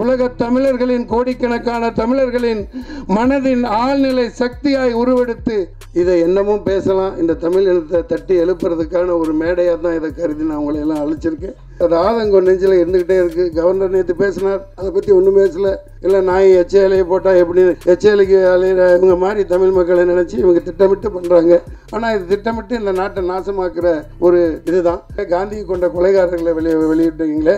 உலக தமிழர்களின் கோடிக்கணக்கான தமிழர்களின் மனதின் ஆழ்நிலை சக்தியாய் உருவெடுத்து இதை என்னமும் பேசலாம். இந்த தமிழ் இனத்தை தட்டி எழுப்புறதுக்கான ஒரு மேடையாக தான் இதை கருதி நான் உங்களை எல்லாம் அழைச்சிருக்கேன். அது ஆதங்கம் நெஞ்சில் இருந்துக்கிட்டே இருக்கு. கவர்னர் நேற்று பேசினார். அதை பற்றி ஒன்றும் பேசலை. இல்லை நாய் எச்சேலையை போட்டால் எப்படி எச்சேலைக்கு அலையிற இவங்க மாதிரி தமிழ் மக்களை நினச்சி இவங்க திட்டமிட்டு பண்ணுறாங்க ஆனால் இது திட்டமிட்டு இந்த நாட்டை நாசமாக்குற ஒரு இதுதான். காந்தியை கொண்ட கொலைகாரர்களை வெளியே வெளியிட்டீங்களே.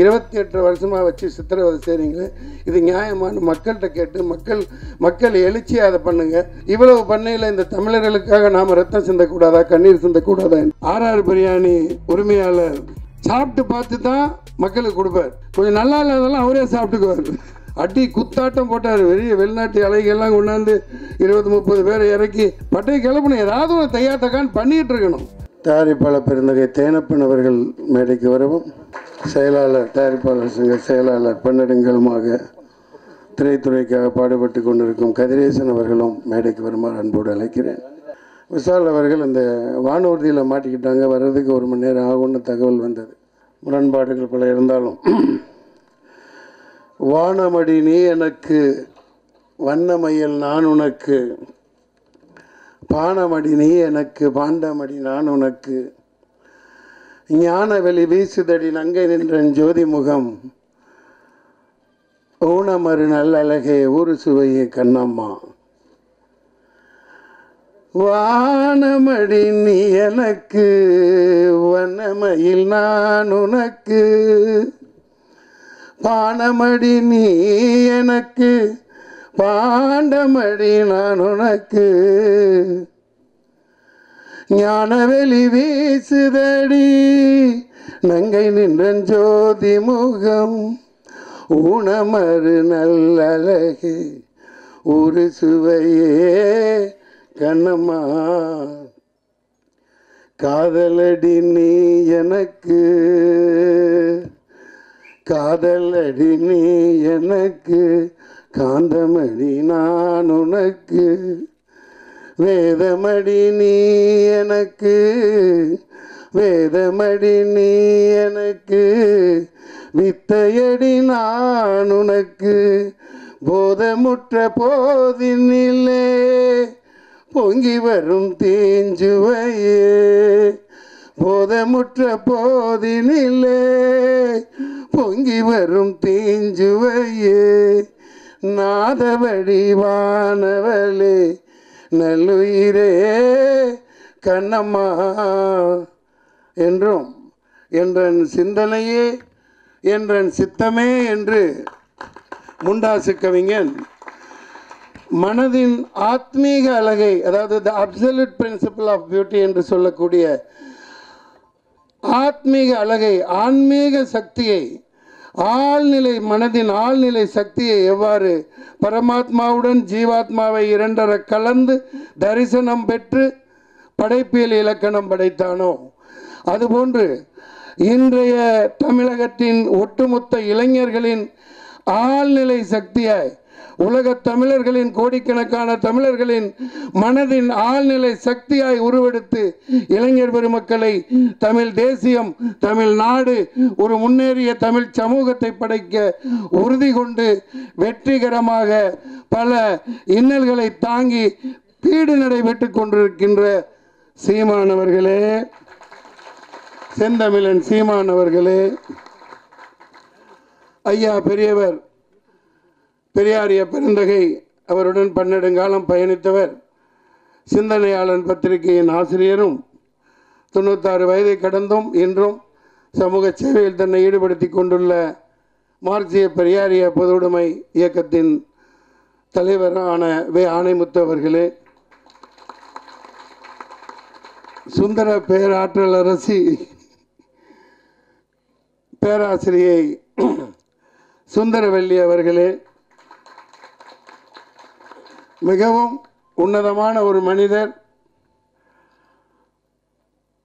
இருபத்தி எட்டு வருஷமாக வச்சு சித்திரவதை செய்கிறீங்களே இது நியாயமானு மக்கள்கிட்ட கேட்டு மக்கள் மக்கள் எழுச்சியை அதை பண்ணுங்க. இவ்வளவு பண்ணையில் இந்த தமிழர்களுக்காக நாம் ரத்தம் சிந்தக்கூடாதா கண்ணீர் சிந்தக்கூடாதா? ஆர்ஆர் பிரியாணி உரிமையாளர் சாப்பிட்டு பார்த்து தான் மக்களுக்கு கொடுப்பார். கொஞ்சம் நல்லா இல்லாதெல்லாம் அவரே சாப்பிட்டுக்குவார். அடி குத்தாட்டம் போட்டார். வெளிய வெளிநாட்டு அலைகள்லாம் கொண்டாந்து இருபது முப்பது பேரை இறக்கி பட்டை கிளப்பணும் ஏதாவது ஒரு தையாத்தக்கான்னு தக்கான்னு பண்ணிட்டு இருக்கணும். தயாரிப்பாளர் பெருந்தகை தேனப்பன் அவர்கள் மேடைக்கு வரவும் செயலாளர் தயாரிப்பாளர் சங்க செயலாளர் பன்னெடுங்கலுமாக திரைத்துறைக்காக பாடுபட்டு கொண்டிருக்கும் கதிரேசன் அவர்களும் மேடைக்கு வருமாறு அன்போடு அழைக்கிறேன். விஷால் அவர்கள் இந்த வானூர்தியில் மாட்டிக்கிட்டாங்க வர்றதுக்கு ஒரு மணி நேரம் ஆகும்னு தகவல் வந்தது. முரண்பாடுகள் பல இருந்தாலும் வானமடி நீ எனக்கு வண்ணமயில் நான் உனக்கு பானமடி நீ எனக்கு பாண்டமடி நான் உனக்கு. ஞான வெளி வீசுதடி நங்கை நின்றன் ஜோதி முகம் ஊனமறு நல்லழகே ஊரு சுவையே கண்ணம்மா. வானமடி நீ எனக்கு வண்ணமயில் நான் உனக்கு. பானமடி நீ எனக்கு பாண்டமடி நான் உனக்கு ஞானவெளி வீசுதடி. நங்கை நின்றன் ஜோதி முகம் ஊனமறு நல்லழகு ஒரு சுவையே கண்ணம்மா. காதலடி நீ எனக்கு காதலடி நீ எனக்கு காந்தமடி நான் உனக்கு வேதமடி நீ எனக்கு வேதமடி நீ எனக்கு வித்தையடி நான் உனக்கு போதமுற்ற போதினிலே பொங்கி வரும் தீஞ்சுவையே. போதமுற்ற போதினிலே பொங்கி வரும் தீஞ்சுவையே. நாதவடி வானவளே நல்லுயிரே கண்ணம்மா என்றும் என்றன் சிந்தனையே என்றன் சித்தமே என்று முண்டாசு கவிஞன் மனதின் ஆத்மீக அழகை அதாவது the absolute principle of beauty என்று சொல்லக்கூடிய ஆத்மீக அழகை ஆன்மீக சக்தியை ஆழ்நிலை மனதின் ஆழ்நிலை சக்தியை எவ்வாறு பரமாத்மாவுடன் ஜீவாத்மாவை இரண்டர கலந்து தரிசனம் பெற்று படைப்பியல் இலக்கணம் படைத்தானோ? அதுபோன்று இன்றைய தமிழகத்தின் ஒட்டுமொத்த இளைஞர்களின் ஆழ்நிலை சக்தியை உலக தமிழர்களின் கோடிக்கணக்கான தமிழர்களின் மனதின் ஆழ்நிலை சக்தியாய் உருவெடுத்து இளைஞர் பெருமக்களை தமிழ் தேசியம் தமிழ் நாடு ஒரு முன்னேறிய தமிழ் சமூகத்தை படைக்க உறுதி கொண்டு வெற்றிகரமாக பல இன்னல்களை தாங்கி பீடு நடைபெற்று கொண்டிருக்கின்ற சீமானவர்களே செந்தமிழன் சீமானவர்களே ஐயா பெரியவர் பெரியாரிய பெருந்தகை அவருடன் பன்னெடுங்காலம் பயணித்தவர். சிந்தனையாளன் பத்திரிகையின் ஆசிரியரும் தொண்ணூத்தாறு வயதை கடந்தும் இன்றும் சமூக சேவையில் தன்னை ஈடுபடுத்தி கொண்டுள்ள மார்க்சிய பெரியாரிய பொதுவுடைமை இயக்கத்தின் தலைவரான வே. ஆணைமுத்து அவர்களே. சுந்தர பேராற்றல் அரசி பேராசிரியை சுந்தரவல்லி அவர்களே. மிகவும் உன்னதமான ஒரு மனிதர்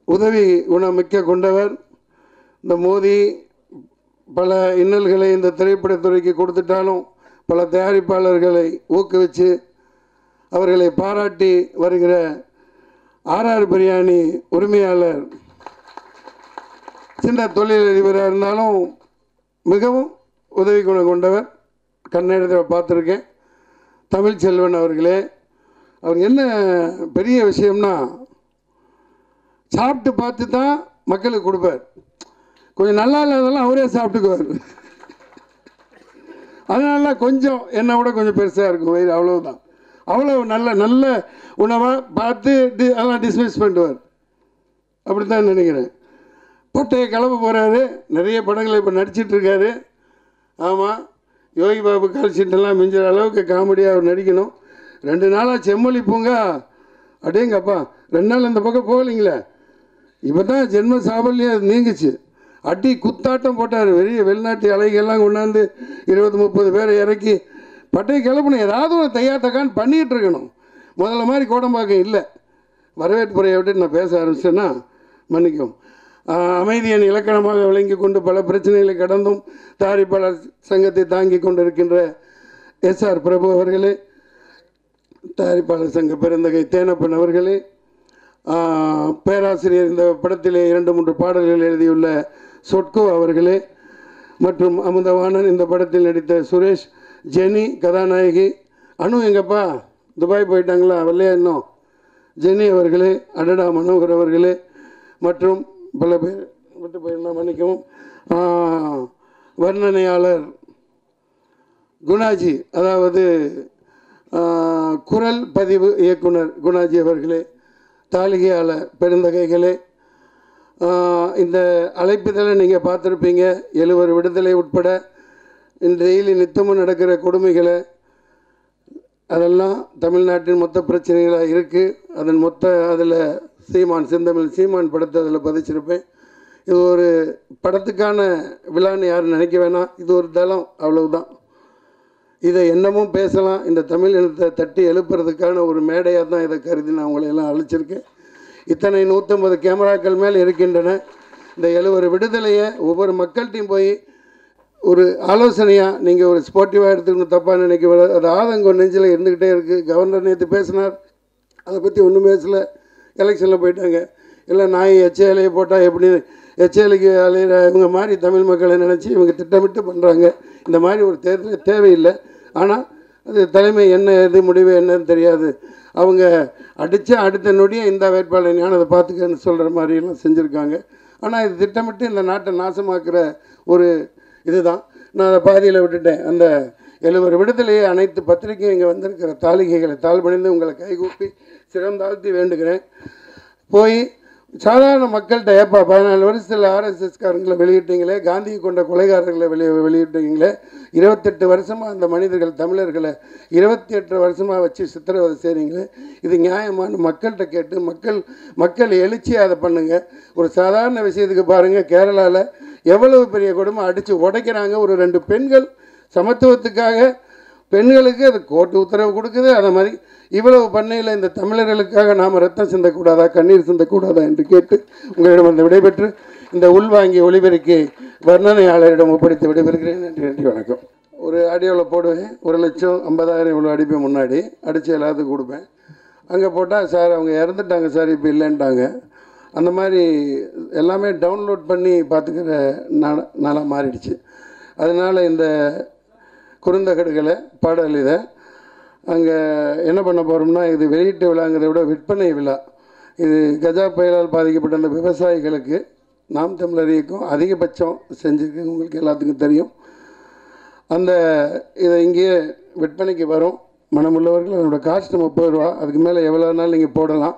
உதவி குணமிக்க கொண்டவர். இந்த மோதி பல இன்னல்களை இந்த திரைப்படத்துறைக்கு கொடுத்துட்டாலும் பல தயாரிப்பாளர்களை ஊக்குவிச்சு அவர்களை பாராட்டி வருகிற ஆர்ஆர் பிரியாணி உரிமையாளர். சின்ன தொழிலதிபராக இருந்தாலும் மிகவும் உதவி குணம் கொண்டவர். கன்னடத்தில் பார்த்துருக்கேன். தமிழ் செல்வன் அவர்களே அவர் என்ன பெரிய விஷயம்னா சாப்பிட்டு பார்த்து தான் மக்களுக்கு கொடுப்பார். கொஞ்சம் நல்லா இல்லாதெல்லாம் அவரே சாப்பிட்டுக்குவார். அதனால கொஞ்சம் என்னை விட கொஞ்சம் பெருசாக இருக்கும் வயிறு அவ்வளோதான் அவ்வளோ நல்ல நல்ல உணவாக பார்த்து டி அதெல்லாம் டிஸ்மிஸ் பண்ணிடுவார். அப்படி தான் நினைக்கிறேன். பட்டையை கிளம்ப போகிறாரு நிறைய படங்களை இப்போ நடிச்சிட்டு இருக்காரு. ஆமாம் யோகி பாபு கால்ஷீட்டெல்லாம் மிஞ்சுற அளவுக்கு காமெடியாக அவர் நடிக்கணும். ரெண்டு நாளாக செம்மொழி பூங்கா. அடேங்கப்பா ரெண்டு நாள் இந்த பக்கம் போகலிங்களே. இப்போ தான் ஜென்ம சாபல்யம் நீங்குச்சு. அடி குத்தாட்டம் போட்டார். வெளிய வெளிநாட்டு அலைகள்லாம் கொண்டாந்து இருபது முப்பது பேரை இறக்கி பட்டையை கிளப்பணும். ஏதாவது ஒரு தையா தக்கான்னு பண்ணிகிட்டு இருக்கணும் முதல்ல மாதிரி கோடம்பாக்கம் இல்லை. வரவேற்புரையை விட்டு நான் பேச ஆரம்பிச்சேன்னா மன்னிக்கும் அமைதியின் இலக்கணமாக விளங்கி கொண்டு பல பிரச்சனைகளை கடந்தும் தயாரிப்பாளர் சங்கத்தை தாங்கி கொண்டிருக்கின்ற எஸ்ஆர் பிரபு அவர்களே தயாரிப்பாளர் சங்க பெருந்தகை தேனப்பன் அவர்களே பேராசிரியர் இந்த படத்திலே இரண்டு மூன்று பாடல்கள் எழுதியுள்ள சொட்கோ அவர்களே மற்றும் அமுதவாணன் இந்த படத்தில் நடித்த சுரேஷ் ஜெனி கதாநாயகி அனு எங்கப்பா துபாய் போயிட்டாங்களா வரலையா இன்னும்? ஜெனி அவர்களே அடடா மனோகர் அவர்களே மற்றும் பல பேர் விட்டு போயிருந்தா மன்னிக்கவும் வர்ணனையாளர் குணாஜி அதாவது குரல் பதிவு இயக்குனர் குணாஜி அவர்களே தாளிகையாளர் பெருந்தகைகளே இந்த அழைப்புதலை நீங்கள் பார்த்துருப்பீங்க. எழுவர் விடுதலை உட்பட இந்த டெய்லி நித்தமும் நடக்கிற கொடுமைகளை அதெல்லாம் தமிழ்நாட்டின் மொத்த பிரச்சனைகளாக இருக்குது அதன் மொத்த அதில் சீமான் செந்தமிழ் சீமான் படத்தை அதில் பதிச்சிருப்பேன். இது ஒரு படத்துக்கான விழான்னு யாரும் நினைக்க வேணாம். இது ஒரு தளம் அவ்வளவுதான். இதை என்னமும் பேசலாம். இந்த தமிழ் இனத்தை தட்டி எழுப்புறதுக்கான ஒரு மேடையாக தான் இதை கருதி நான் உங்களை எல்லாம் அழைச்சிருக்கேன். இத்தனை நூற்றம்பது கேமராக்கள் மேல் இருக்கின்றன. இந்த எழுபது விடுதலையை ஒவ்வொரு மக்கள்கிட்டையும் போய் ஒரு ஆலோசனையாக நீங்கள் ஒரு ஸ்போர்ட்டிவாக எடுத்துக்கணும் தப்பாக நினைக்க அது ஆதங்கம் நெஞ்சில் இருந்துக்கிட்டே இருக்குது கவர்னர் நேற்று பேசினார். அதை பற்றி ஒன்றும் பேசலை. எலெக்ஷனில் போயிட்டாங்க. இல்லை நாய் எச்ஏலையை போட்டால் எப்படி எச்ஏலைக்கு அலையிற இவங்க மாதிரி தமிழ் மக்களை நினச்சி இவங்க திட்டமிட்டு பண்ணுறாங்க இந்த மாதிரி ஒரு தேர்தல் தேவையில்லை. ஆனால் அது தலைமை என்ன எது முடிவு என்னன்னு தெரியாது. அவங்க அடித்த அடுத்த நொடியே இந்த வேட்பாளர் ஞானதை பார்த்துக்கன்னு சொல்கிற மாதிரியெல்லாம் செஞ்சுருக்காங்க. ஆனால் இது திட்டமிட்டு இந்த நாட்டை நாசமாக்குற ஒரு இதுதான். நான் அதை பாதியில் விட்டுட்டேன். அந்த எழுவர் விடுதலையை அனைத்து பத்திரிகை இங்கே வந்திருக்கிற தாளிகைகளை தாழ்பணிந்து உங்களை கைகூப்பி சிறந்தாழ்த்தி வேண்டுகிறேன். போய் சாதாரண மக்கள்கிட்ட ஏப்பா பதினாலு வருஷத்தில் ஆர்எஸ்எஸ்காரங்களை வெளியிட்டீங்களே காந்தியை கொண்ட கொலைகாரர்களை வெளியே வெளியிட்டீங்களே இருபத்தெட்டு வருஷமாக அந்த மனிதர்கள் தமிழர்களை இருபத்தி எட்டு வருஷமாக வச்சு சித்திரவதை செய்கிறீங்களே இது நியாயமான மக்கள்கிட்ட கேட்டு மக்கள் மக்கள் எழுச்சியாக அதை பண்ணுங்கள் ஒரு சாதாரண விஷயத்துக்கு பாருங்கள் கேரளாவில் எவ்வளவு பெரிய குடும்பம் அடித்து உடைக்கிறாங்க ஒரு ரெண்டு பெண்கள் சமத்துவத்துக்காக பெண்களுக்கு அது கோர்ட்டு உத்தரவு கொடுக்குது. அதை மாதிரி இவ்வளவு பண்ணையில் இந்த தமிழர்களுக்காக நாம் ரத்தம் சிந்தக்கூடாதா கண்ணீர் சிந்தக்கூடாதா என்று கேட்டு உங்களிடம் வந்து விடைபெற்று இந்த உள்வாங்கிய ஒளிபெருக்கி வர்ணனையாளரிடம் ஒப்படைத்து விடைபெறுகிறேன். நன்றி நன்றி வணக்கம். ஒரு ஆடியோவில் போடுவேன். ஒரு லட்சம் ஐம்பதாயிரம் இவ்வளோ அடிப்பேன் முன்னாடி அடித்து எல்லாத்துக்கும் கொடுப்பேன். அங்கே போட்டால் சார் அவங்க இறந்துட்டாங்க சார் இப்போ இல்லைன்ட்டாங்க. அந்த மாதிரி எல்லாமே டவுன்லோட் பண்ணி பார்த்துக்கிற நாள நாளாக மாறிடுச்சு. அதனால் இந்த குறுந்தகடுகளை பாடல் இதை. அங்கே என்ன பண்ண போகிறோம்னா இது வெளியீட்டு விழாங்கிறத விட விற்பனை விழா. இது கஜா புயலால் பாதிக்கப்பட்ட அந்த விவசாயிகளுக்கு நாம் தமிழர் இயக்கம் அதிகபட்சம் செஞ்சுருக்கு உங்களுக்கு எல்லாத்துக்கும் தெரியும். அந்த இதை இங்கேயே விற்பனைக்கு வரும். மனமுள்ளவர்கள் அதனோட காஸ்ட் முப்பது ரூபா அதுக்கு மேலே எவ்வளோ நாள் நீங்கள் போடலாம்.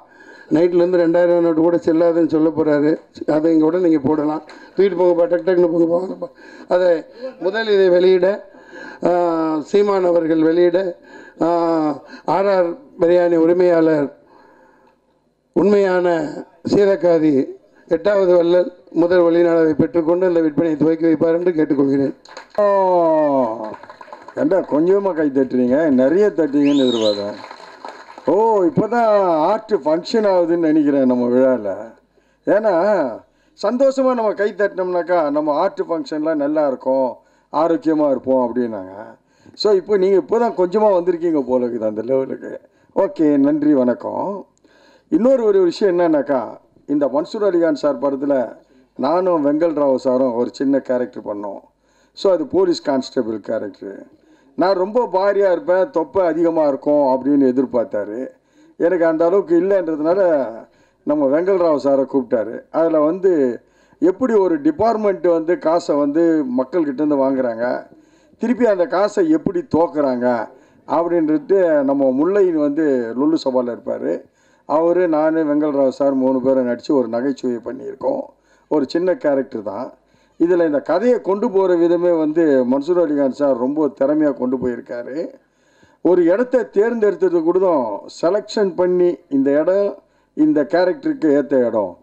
நைட்லேருந்து ரெண்டாயிரம் நோட்டு கூட செல்லாதுன்னு சொல்ல போகிறாரு அதை இங்கே கூட நீங்கள் போடலாம். தூக்கிட்டு போங்கப்பா டக் டக்குன்னு போங்கப்பா அதை முதல் இதை வெளியிட சீமான் அவர்கள் வெளியிட ஆர்ஆர் பிரியாணி உரிமையாளர் உண்மையான சீதக்காதி எட்டாவது வள்ளல் முதல் வெளிநாளவை பெற்றுக்கொண்டு அந்த விற்பனையை துவக்கி வைப்பார் என்று கேட்டுக்கொள்கிறேன். ஓ ஏண்டா கொஞ்சமாக கை தட்டுறீங்க? நிறைய தட்டுறீங்கன்னு எதிர்பார்த்தேன் ஓ இப்போ தான் ஆர்ட்டு ஃபங்க்ஷன் ஆகுதுன்னு நினைக்கிறேன் நம்ம விழாவில் ஏன்னா சந்தோஷமாக நம்ம கை தட்டினோம்னாக்கா நம்ம ஆர்ட்டு ஃபங்க்ஷன்லாம் நல்லா இருக்கும். ஆரோக்கியமாக இருப்போம் அப்படின்னாங்க. ஸோ இப்போ நீங்கள் இப்போ தான் கொஞ்சமாக வந்திருக்கீங்க போல இருக்குது அந்த லெவலுக்கு ஓகே நன்றி வணக்கம். இன்னொரு ஒரு விஷயம் என்னன்னாக்கா இந்த மன்சூர் அலிகான் சார் படத்தில் நானும் வெங்கல் ராவ் சாரும் ஒரு சின்ன கேரக்டர் பண்ணோம். ஸோ அது போலீஸ் கான்ஸ்டபிள் கேரக்டர் நான் ரொம்ப பாரியாக இருப்பேன் தொப்பை அதிகமாக இருக்கும் அப்படின்னு எதிர்பார்த்தாரு. எனக்கு அந்த அளவுக்கு இல்லைன்றதுனால நம்ம வெங்கல் ராவ் சாரை கூப்பிட்டாரு. அதில் வந்து எப்படி ஒரு டிபார்ட்மெண்ட் வந்து காசை வந்து மக்கள்கிட்டேருந்து வாங்குகிறாங்க திருப்பி அந்த காசை எப்படி தோக்குறாங்க அப்படின்றது நம்ம முல்லையின் வந்து லுல்லு சபாவில் இருப்பார். அவர் நான் வெங்கல்ராவ் சார் மூணு பேரும் நடித்து ஒரு நகைச்சுவை பண்ணியிருக்கோம். ஒரு சின்ன கேரக்டர் தான். இதில் இந்த கதையை கொண்டு போகிற விதமே வந்து மன்சூர் அலிகான் சார் ரொம்ப திறமையாக கொண்டு போயிருக்காரு. ஒரு இடத்த தேர்ந்தெடுத்தது கூட செலெக்ஷன் பண்ணி இந்த இடம் இந்த கேரக்டருக்கு ஏற்ற இடம்.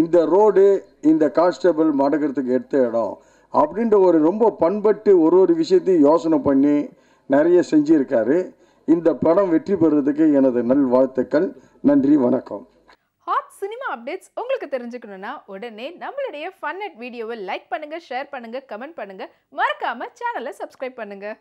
இந்த ரோடு இந்த கான்ஸ்டபிள் மடக்கிறதுக்கு எடுத்த இடம் அப்படின்ற ஒரு ரொம்ப பண்பட்டு ஒரு ஒரு விஷயத்தையும் யோசனை பண்ணி நிறைய செஞ்சுருக்காரு. இந்த படம் வெற்றி பெறுறதுக்கு எனது நல் வாழ்த்துக்கள் நன்றி வணக்கம். ஹாட் சினிமா அப்டேட்ஸ் உங்களுக்கு தெரிஞ்சுக்கணும்னா உடனே நம்மளுடைய ஃபன் அட் வீடியோவை லைக் பண்ணுங்கள் ஷேர் பண்ணுங்கள் கமெண்ட் பண்ணுங்கள் மறக்காமல் சேனலை சப்ஸ்கிரைப் பண்ணுங்கள்